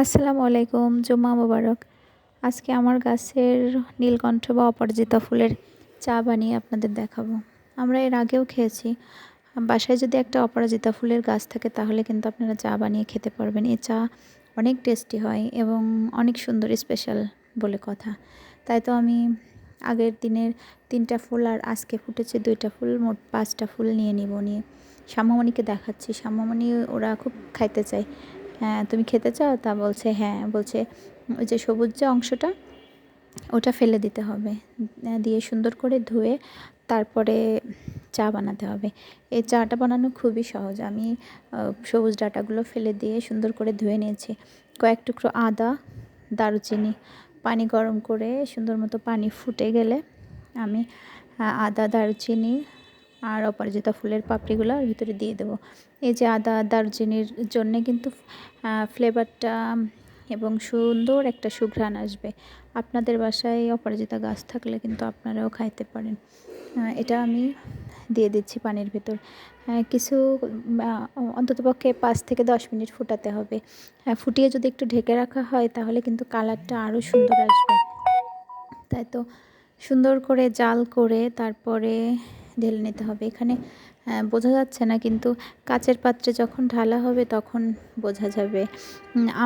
আসসালামু আলাইকুম, জুম্মা মোবারক। আজকে আমার গাছের নীলকণ্ঠ বা অপরাজিতা ফুলের চা বানিয়ে আপনাদের দেখাবো। আমরা এর আগেও খেয়েছি। বাসায় যদি একটা অপরাজিতা ফুলের গাছ থাকে, তাহলে কিন্তু আপনারা চা বানিয়ে খেতে পারবেন। এই চা অনেক টেস্টি হয় এবং অনেক সুন্দর, স্পেশাল বলে কথা। তাই তো আমি আগের দিনের তিনটা ফুল আর আজকে ফুটেছে দুইটা ফুল, মোট পাঁচটা ফুল নিয়ে নিব নিয়ে। শ্যামামণিকে দেখাচ্ছি। শ্যামামণি ওরা খুব খাইতে চায়। তুমি খেতে চাও? তা বলছে হ্যাঁ। বলছে, ওই যে সবুজ যে অংশটা, ওটা ফেলে দিতে হবে। দিয়ে সুন্দর করে ধুয়ে তারপরে চা বানাতে হবে। এই চাটা বানানো খুবই সহজ। আমি সবুজ ডাটাগুলো ফেলে দিয়ে সুন্দর করে ধুয়ে নিয়েছি। কয়েক টুকরো আদা, দারুচিনি, পানি গরম করে সুন্দর মতো পানি ফুটে গেলে আমি আদা, দারুচিনি আর অপরাজিতা ফুলের পাপড়িগুলো ভিতরে দিয়ে দেবো। এই যে আদা, দারচিনির জন্যে কিন্তু ফ্লেভারটা এবং সুন্দর একটা সুঘ্রাণ আসবে। আপনাদের বাসায় অপরাজিতা গাছ থাকলে কিন্তু আপনারাও খাইতে পারেন। এটা আমি দিয়ে দিচ্ছি পানির ভেতর। কিছু অন্ততপক্ষে পাঁচ থেকে দশ মিনিট ফুটাতে হবে। ফুটিয়ে যদি একটু ঢেকে রাখা হয় তাহলে কিন্তু কালারটা আরও সুন্দর আসবে। তাই তো সুন্দর করে জাল করে তারপরে ঢেলে নিতে হবে। এখানে বোঝা যাচ্ছে না কিন্তু কাচের পাত্রে যখন ঢালা হবে তখন বোঝা যাবে।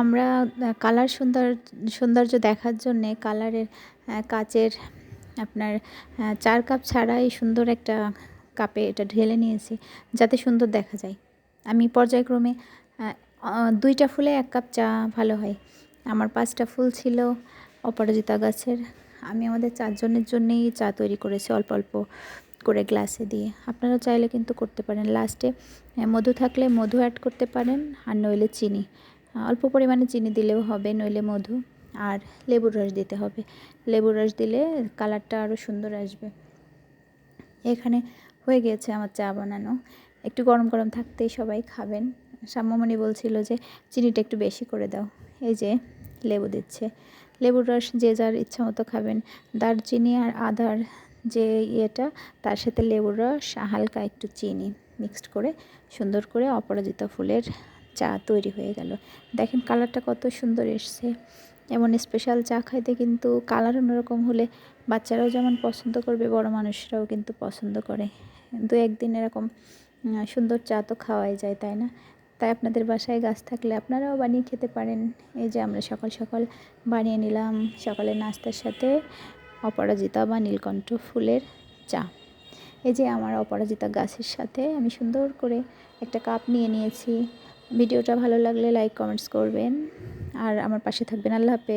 আমরা কালার সুন্দর, সৌন্দর্য দেখার জন্যে কালারের কাচের আপনার চার কাপ ছাড়াই সুন্দর একটা কাপে এটা ঢেলে নিয়েছি যাতে সুন্দর দেখা যায়। আমি পর্যায়ক্রমে দুইটা ফুলে এক কাপ চা ভালো হয়। আমার পাঁচটা ফুল ছিল অপরাজিতা গাছের। আমি আমাদের চারজনের জন্যেই চা তৈরি করেছি অল্প অল্প করে গ্লাসে দিয়ে। আপনারা চাইলে কিন্তু করতে পারেন। লাস্টে মধু থাকলে মধু অ্যাড করতে পারেন আর নইলে চিনি। অল্প পরিমাণে চিনি দিলেও হবে, নইলে মধু। আর লেবুর রস দিতে হবে। লেবুর রস দিলে কালারটা আরও সুন্দর আসবে। এখানে হয়ে গিয়েছে আমার চা বানানো। একটু গরম গরম থাকতেই সবাই খাবেন। সাম্যমণি বলছিল যে, চিনিটা একটু বেশি করে দাও। এই যে, লেবু দিচ্ছে। লেবুর রস যে যার ইচ্ছা মতো খাবেন। দারচিনি আর আদার যে ইয়েটা, তার সাথে লেবুর রস, হালকা একটু চিনি মিক্সড করে সুন্দর করে অপরাজিতা ফুলের চা তৈরি হয়ে গেল। দেখেন কালারটা কত সুন্দর এসছে। এমন স্পেশাল চা খাইতে কিন্তু কালার অন্যরকম হলে বাচ্চারাও যেমন পছন্দ করবে, বড় মানুষরাও কিন্তু পছন্দ করে। দু একদিন এরকম সুন্দর চা তো খাওয়াই যায়, তাই না? তাই আপনাদের বাসায় গাছ থাকলে আপনারাও বানিয়ে খেতে পারেন। এই যে আমরা সকাল সকাল বানিয়ে নিলাম, সকালের নাস্তার সাথে অপরাজিতা বা নীলকণ্ঠ ফুলের চা। এই যে আমার অপরাজিতা গাছের সাথে আমি সুন্দর করে একটা কাপ নিয়ে নিয়েছি। ভিডিওটা ভালো লাগলে লাইক কমেন্টস করবেন। আর আমার পাশে থাকবেন। আল্লাহ হাফেজ।